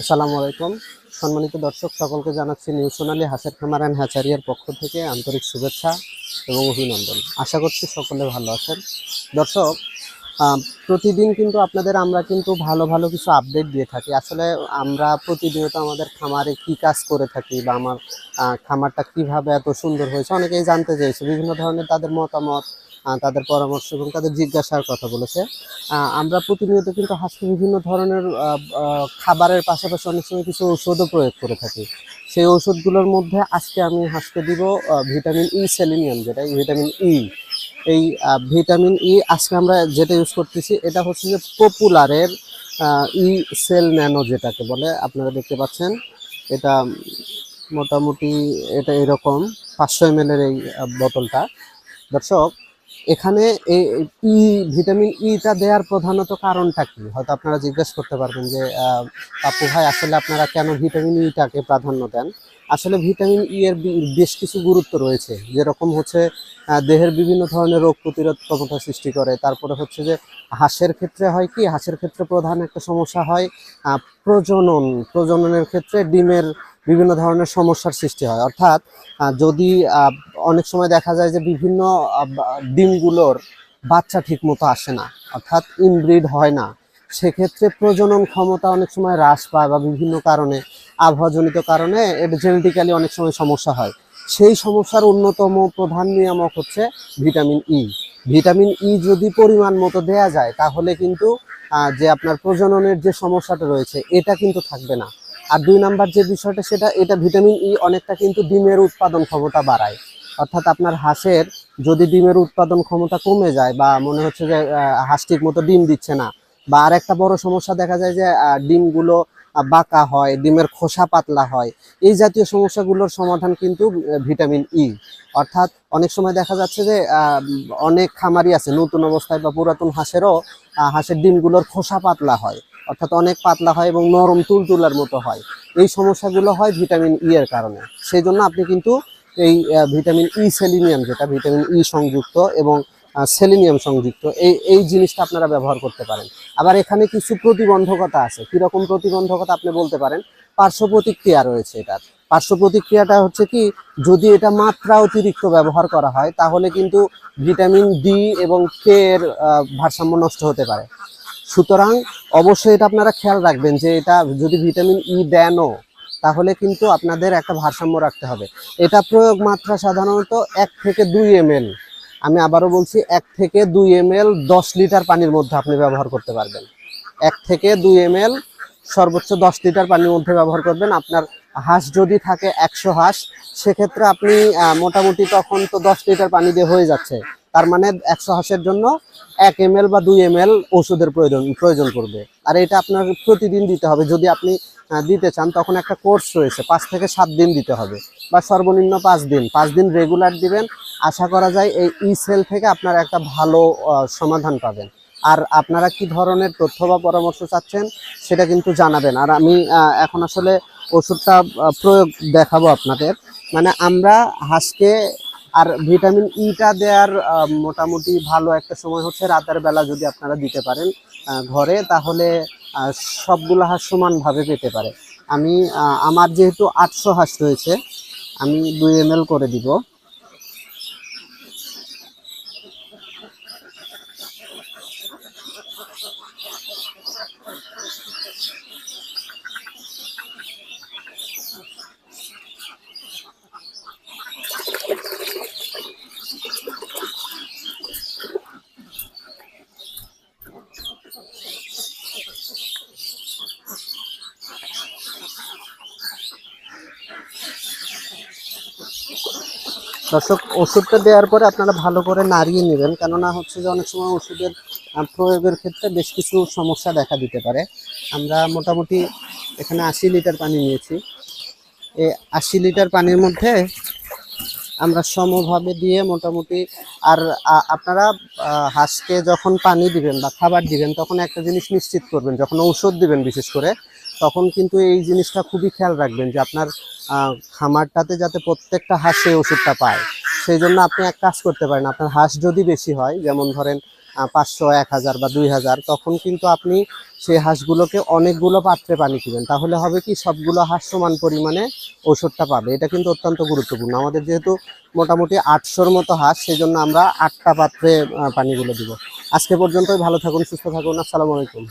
আসসালামু আলাইকুম। সম্মানিত দর্শক, সকলকে জানাচ্ছি নিউ সোনালী, হাসের খামার অ্যান্ড হ্যাচারিয়ার পক্ষ থেকে আন্তরিক শুভেচ্ছা এবং অভিনন্দন। আশা করছি সকলে ভালো আছেন। দর্শক প্রতিদিন কিন্তু আপনাদের আমরা কিন্তু ভালো ভালো কিছু আপডেট দিয়ে থাকি। আসলে আমরা প্রতিনিয়ত আমাদের খামারে কি কাজ করে থাকি বা আমার খামারটা কীভাবে এত সুন্দর হয়েছে, অনেকেই জানতে চেয়েছে বিভিন্ন ধরনের তাদের মতামত তাদের পরামর্শ এবং তাদের জিজ্ঞাসার কথা বলেছে। আমরা প্রতিনিয়ত কিন্তু হাঁসকে বিভিন্ন ধরনের খাবারের পাশাপাশি অনেক সময় কিছু ঔষধও প্রয়োগ করে থাকি। সেই ঔষধগুলোর মধ্যে আজকে আমি হাঁসকে দিব ভিটামিন ই সেলিনিয়াম, যেটা ভিটামিন ই। এই ভিটামিন ই আজকে আমরা যেটা ইউজ করতেছি, এটা হচ্ছে যে পপুলারের ই সেল ন্যানো যেটাকে বলে, আপনারা দেখতে পাচ্ছেন। এটা মোটামুটি এটা এরকম, পাঁচশো এম এই বোতলটা। দর্শক এখানে ই ভিটামিন ইটা দেওয়ার প্রধানত কারণটা কি? হয়তো আপনারা জিজ্ঞেস করতে পারবেন যে পাপ্পু ভাই, আসলে আপনারা কেন ভিটামিন ইটাকে প্রাধান্য দেন? আসলে ভিটামিন ই এর বেশ কিছু গুরুত্ব রয়েছে। যেরকম হচ্ছে দেহের বিভিন্ন ধরনের রোগ প্রতিরোধ ক্ষমতা সৃষ্টি করে। তারপরে হচ্ছে যে, হাঁসের ক্ষেত্রে হয় কি? হাঁসের ক্ষেত্রে প্রধান একটা সমস্যা হয় প্রজনন। প্রজননের ক্ষেত্রে ডিমের বিভিন্ন ধরনের সমস্যার সৃষ্টি হয়। অর্থাৎ যদি অনেক সময় দেখা যায় যে বিভিন্ন ডিমগুলোর বাচ্চা ঠিক মতো আসে না, অর্থাৎ ইনব্রিড হয় না, সেক্ষেত্রে প্রজনন ক্ষমতা অনেক সময় হ্রাস পায় বা বিভিন্ন কারণে, আবহাওয়াজনিত কারণে এটা জেনেটিক্যালি অনেক সময় সমস্যা হয়। সেই সমস্যার অন্যতম প্রধান নিয়ামক হচ্ছে ভিটামিন ই ভিটামিন ই যদি পরিমাণ মতো দেয়া যায়, তাহলে কিন্তু যে আপনার প্রজননের যে সমস্যাটা রয়েছে, এটা কিন্তু থাকবে না। আর দুই নাম্বার যে বিষয়টা সেটা, এটা ভিটামিন ই অনেকটা কিন্তু ডিমের উৎপাদন ক্ষমতা বাড়ায়। অর্থাৎ আপনার হাঁসের যদি ডিমের উৎপাদন ক্ষমতা কমে যায় বা মনে হচ্ছে যে হাঁস ঠিক মতো ডিম দিচ্ছে না, বা আর একটা বড় সমস্যা দেখা যায় যে ডিমগুলো বাঁকা হয়, ডিমের খোসা পাতলা হয়, এই জাতীয় সমস্যাগুলোর সমাধান কিন্তু ভিটামিন ই অর্থাৎ অনেক সময় দেখা যাচ্ছে যে অনেক খামারি আছে, নতুন অবস্থায় বা পুরাতন হাঁসেরও হাঁসের ডিমগুলোর খোসা পাতলা হয়। অর্থাৎ অনেক পাতলা হয় এবং নরম তুলতুলার মতো হয়। এই সমস্যাগুলো হয় ভিটামিন ই এর কারণে। সেই জন্য আপনি কিন্তু এই ভিটামিন ই সেলিনিয়াম যেটা, ভিটামিন ই সংযুক্ত এবং সেলিনিয়াম সংযুক্ত, এই এই জিনিসটা আপনারা ব্যবহার করতে পারেন। আবার এখানে কিছু প্রতিবন্ধকতা আছে। কীরকম প্রতিবন্ধকতা আপনি বলতে পারেন? পার্শ্ব প্রতিক্রিয়া রয়েছে এটার। পার্শ্ব প্রতিক্রিয়াটা হচ্ছে কি, যদি এটা মাত্রা অতিরিক্ত ব্যবহার করা হয়, তাহলে কিন্তু ভিটামিন ডি এবং কে এর ভারসাম্য নষ্ট হতে পারে। সুতরাং অবশ্যই এটা আপনারা খেয়াল রাখবেন যে এটা যদি ভিটামিন ই দেনও, তাহলে কিন্তু আপনাদের একটা ভারসাম্য রাখতে হবে। এটা প্রয়োগ মাত্রা সাধারণত এক থেকে দুই এম আমি আবারও বলছি, এক থেকে দুই এম এল দশ লিটার পানির মধ্যে আপনি ব্যবহার করতে পারবেন। এক থেকে দুই এম সর্বোচ্চ দশ লিটার পানির মধ্যে ব্যবহার করবেন। আপনার হাঁস যদি থাকে একশো হাঁস, সেক্ষেত্রে আপনি মোটামুটি তখন তো দশ লিটার পানি দিয়ে হয়ে যাচ্ছে। তার মানে একশো হাঁসের জন্য এক এম বা দুই এম এল ওষুধের প্রয়োজন প্রয়োজন পড়বে। আর এটা আপনার প্রতিদিন দিতে হবে। যদি আপনি দিতে চান, তখন একটা কোর্স রয়েছে। পাঁচ থেকে সাত দিন দিতে হবে বা সর্বনিম্ন পাঁচ দিন। পাঁচ দিন রেগুলার দিবেন। আশা করা যায় এই ই সেল থেকে আপনার একটা ভালো সমাধান পাবেন। আর আপনারা কি ধরনের তথ্য বা পরামর্শ চাচ্ছেন সেটা কিন্তু জানাবেন। আর আমি এখন আসলে ওষুধটা প্রয়োগ দেখাবো আপনাদের। মানে আমরা হাঁসকে আর ভিটামিন ইটা দেওয়ার মোটামুটি ভালো একটা সময় হচ্ছে রাতের বেলা যদি আপনারা দিতে পারেন ঘরে, তাহলে সবগুলো হাঁস সমানভাবে পেতে পারে। আমি আমার যেহেতু আটশো হাঁস রয়েছে, আমি দুই এম করে দিব। দর্শক, ওষুধটা দেওয়ার পরে আপনারা ভালো করে নাড়িয়ে নেবেন। কেননা হচ্ছে যে অনেক সময় ওষুধের প্রয়োগের ক্ষেত্রে বেশ কিছু সমস্যা দেখা দিতে পারে। আমরা মোটামুটি এখানে আশি লিটার পানি নিয়েছি। এই আশি লিটার পানির মধ্যে আমরা সমভাবে দিয়ে মোটামুটি আর আপনারা হাঁসকে যখন পানি দিবেন বা খাবার দিবেন, তখন একটা জিনিস নিশ্চিত করবেন, যখন ঔষধ দিবেন বিশেষ করে তখন কিন্তু এই জিনিসটা খুবই খেয়াল রাখবেন যে আপনার খামারটাতে যাতে প্রত্যেকটা হাঁস সেই ওষুধটা পায়। সেই জন্য আপনি এক কাজ করতে পারেন, আপনার হাঁস যদি বেশি হয়, যেমন ধরেন পাঁচশো, এক হাজার বা দুই হাজার, তখন কিন্তু আপনি সেই হাঁসগুলোকে অনেকগুলো পাত্রে পানি দিবেন। তাহলে হবে কি, সবগুলো হাঁস সমান পরিমাণে ওষুধটা পাবে। এটা কিন্তু অত্যন্ত গুরুত্বপূর্ণ। আমাদের যেহেতু মোটামুটি আটশোর মতো হাঁস সেই জন্য আমরা আটটা পাত্রে পানিগুলো দিব। আজকে পর্যন্তই, ভালো থাকুন, সুস্থ থাকুন, আসসালামু আলাইকুম।